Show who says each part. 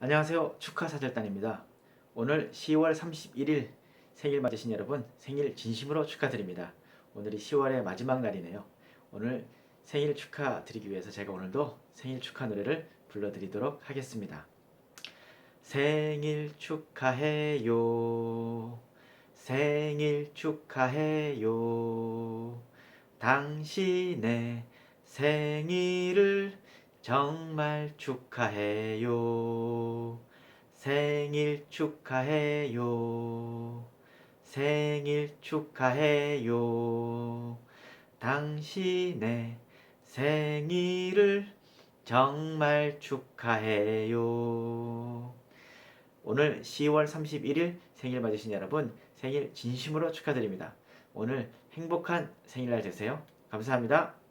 Speaker 1: 안녕하세요. 축하사절단입니다. 오늘 10월 31일 생일 맞으신 여러분 생일 진심으로 축하드립니다. 오늘이 10월의 마지막 날이네요. 오늘 생일 축하드리기 위해서 제가 오늘도 생일 축하 노래를 불러드리도록 하겠습니다. 생일 축하해요. 생일 축하해요. 당신의 생일을 정말 축하해요. 생일 축하해요. 생일 축하해요. 당신의 생일을 정말 축하해요. 오늘 10월 31일 생일 맞으신 여러분 생일 진심으로 축하드립니다. 오늘 행복한 생일날 되세요. 감사합니다.